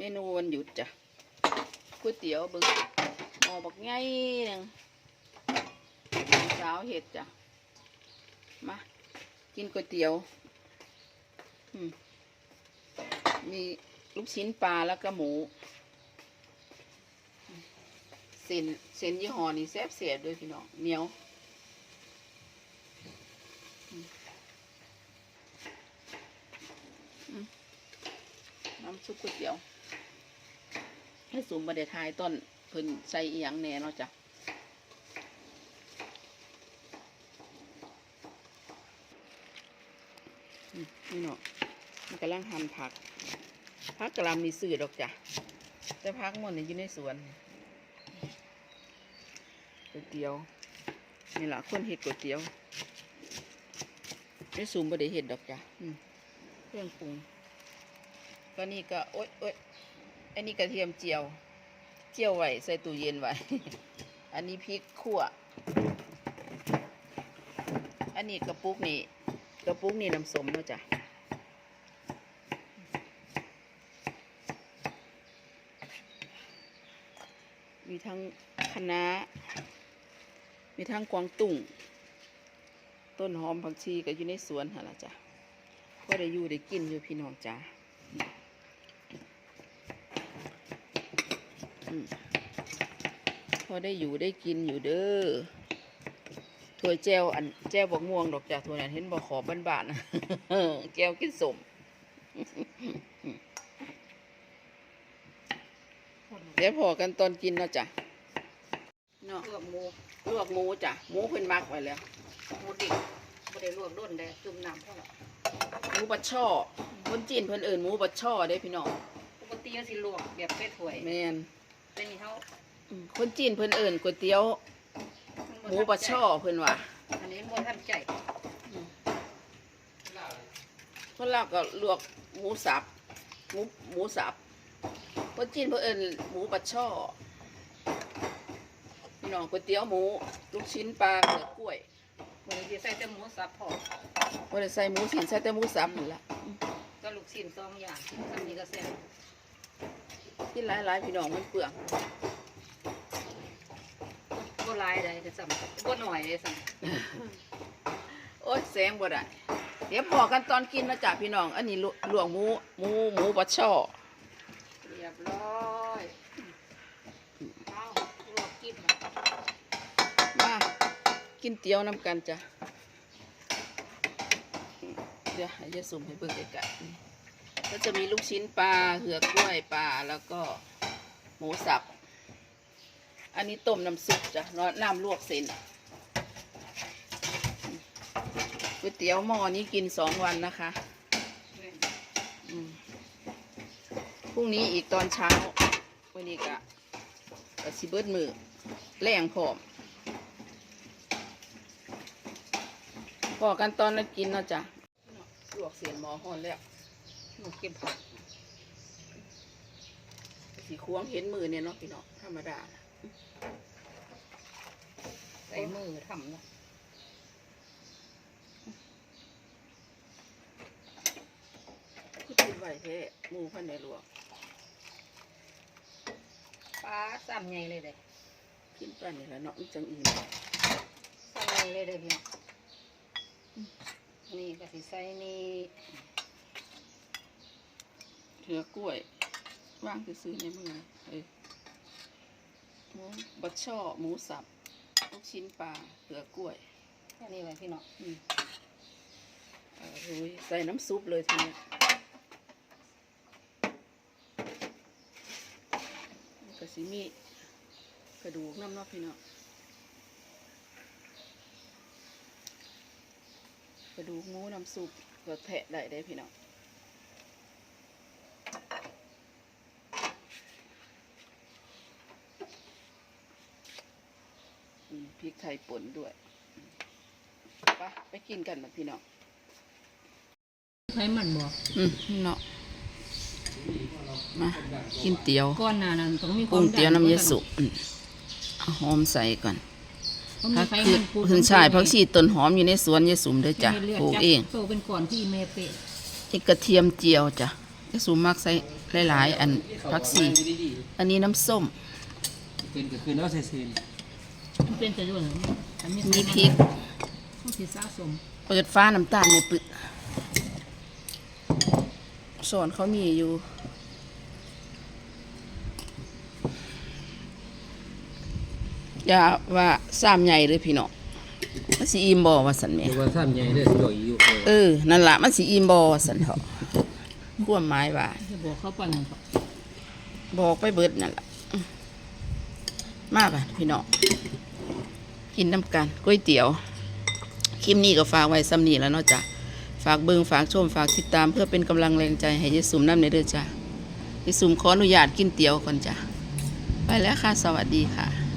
เมนูวันหยุดจ้ะก๋วยเตี๋ยวบึงหม้อบักไงหนึ่งสาวเห็ดจ้ะมากินก๋วยเตี๋ยวมีลูกชิ้นปลาแล้วก็หมูเส้นเส้นยี่ห้อนี้แซ่บเสียด้วยพี่น้องเหนียวน้ำซุปก๋วยเตี๋ยว ให้สูมบไดทายต้นเพิ่นใส่อียังแหน่เนาะจ้ะนี่เนาะมันกำลังหั่นผัก ผักกะหลำนี่ซื้อดอกจ้ะ แต่ผักหมดนี่อยู่ในสวนก๋วยเตี๋ยว นี่ล่ะคนเห็ดก๋วยเตี๋ยวไม่สูมบ่ได้เห็ดดอกจ้ะเครื่องปรุงก็นี่ก็โอ๊ยโอ๊ย อันนี้กระเทียมเจียว เจียวไว้ใส่ตู้เย็นไว้ อันนี้พริกขั่ว อันนี้กระปุกนี่กระปุกนี่น้ำส้มเนาะจ้ะมีทั้งคะน้ามีทั้งกวางตุ้ง ต้นหอมผักชีก็อยู่ในสวนหั่นละจ้ะก็ได้อยู่ได้กินอยู่พี่น้องจ้าอืม พอได้อยู่ได้กินอยู่เด้อถ้วยแจวอันแจวบอกม่วงดอกจ้าถ้วยนั้นเห็นบอกขอบบ้านๆนะแก้วกินสมเดี๋ยวพอกันตอนกินเนาะจ้ะเนาะลวกหมูลวกหมูจ้ะหมูเพิ่นมักไว้แล้วหมูดิบบ่ได้ลวกด้นได้จุ่มน้ำเท่าไหร่หมูบัดช่อคนจีนเพิ่นเอิ้นหมูบัดช่อเด้พี่น้องปกติก็สิลวกแบบใส่ถ้วยแม่น เป็นนี่เฮาอืมคนจีนเพิ่นเอิ้นก๋วยเตี๋ยวหมูบัดช่อเพิ่นว่าอันนี้บ่ทันใจคนลาวก็ลวกหมูสับหมูหมูสับคนจีนเพิ่นเอิ้นหมูบัดช่อพี่น้องก๋วยเตี๋ยวหมูลูกชิ้นปลาเกลือกล้วยมื้อนี้สิใส่แต่หมูสับพอบ่ได้ใส่หมูสินใส่แต่หมูสับนั่นล่ะ ก็ลูกชิ้นสองอย่างซำนี้ก็แซ่บ กินหลายๆพี่น้องมันเปลืองบ่หลายได้แต่ซ้ำบ่น้อยได้ซ้ำโอ๊ยแสงบ่ได้เดี๋ยวพอกันตอนกินนะจ๊ะพี่น้อง อันนี้ลวลวกหมูหมูหมูบัดช่อเรียบร้อยเอาลวกกินนะมากินเตี๋ยวน้ำกันจ้ะเดี๋ยวให้ยายสุ่มให้เบิ่งไกลๆนี่ ก็จะมีลูกชิ้นปลาเหือกกล้วยปลาแล้วก็หมูสับ อันนี้ต้มน้ำซุปจ้ะน้ำน้ำลวกเส้นก๋วยเตี๋ยวหม้อนี้กินสองวันนะคะพรุ่งนี้อีกตอนเช้า วันนี้กะกะสิเบิดมือแรงพร้อมพอกันตอนนั้นกินเนาะจ้ะลวกเสียนหมอห่อนแล้ว หนูกินผักสีควงเห็นมือเนี่ยเนาะพี่น้องธรรมดาน่ะใส่มือทำเนาะคือกินไหวแท้หมูพันในลวกปลาซ้ำใหญ่เลยเด้กินไปนี่แหละเนาะมันจังอิ่มซ้ำใหญ่เลยเด้พี่น้องนี่ก็สิใส่นี่ เถือกล้วย ว่างซื้อๆในมือเอ้ยหมูบัดช่อหมูสับ ลูกชิ้นปลาเถือกล้วย แค่นี้ไว้พี่น้องอืมเอาโอ้ยใส่น้ำซุปเลยทีนี้กระสิมีกระดูกน้ำเนอกพี่เนาะกระดูกหมูน้ำซุปก็แทะได้ได้พี่เนาะ พริกไทยป่นด้วยไปไปกินกันนะพี่น้องให้มันบ่อืมเนาะมากินเตี๋ยวก้อนหน้านั้นต้องมีปรุงเตี๋ยวน้ำยาสุกอืมเอาหอมใส่ก่อนต้องมีผักไขคือมันพูดหืนชายผักชีต้นหอมอยู่ในสวนยายสุมเด้อจ้ะให้เลือดปลูกจับเองโตเป็นก่อนที่เมเปะนี่กระเทียมเจียวจ้ะยายสูมักใส่หลายๆ อันผักสีอันนี้น้ำส้มเป็นก็คือแล้วใส่เซน มันเป็นจะด้วยอันนี้มีพริกต้องสีสะสมเปิดฟ้าน้ำตาลในปึกสอนเขามีอยู่ อย่าว่าสามใหญ่เลยพี่น้องมันสิอิ่มบ่ว่าสันแหม่เรียกว่าท่ามใหญ่เด้อสวยอยู่เออ นั่นละมันสิอิ่มบ่ว่าสันเถาะความหมายว่าจะบอกเขาปั่นให้เขาบอกไปเบิดนั่นละอืมมาป่ะพี่น้อง กินน้ำกันก๋วยเตี๋ยว คลิปนี้ก็ฝากไว้ซ้ำนี่แล้วเนาะจ้ะฝากเบิงฝากชมฝากติดตามเพื่อเป็นกำลังแรงใจให้ยายสุมน้ำในเดือจ้ะยายสุมขออนุญาตกินเตี๋ยวก่อนจ้ะไปแล้วค่ะ สวัสดีค่ะ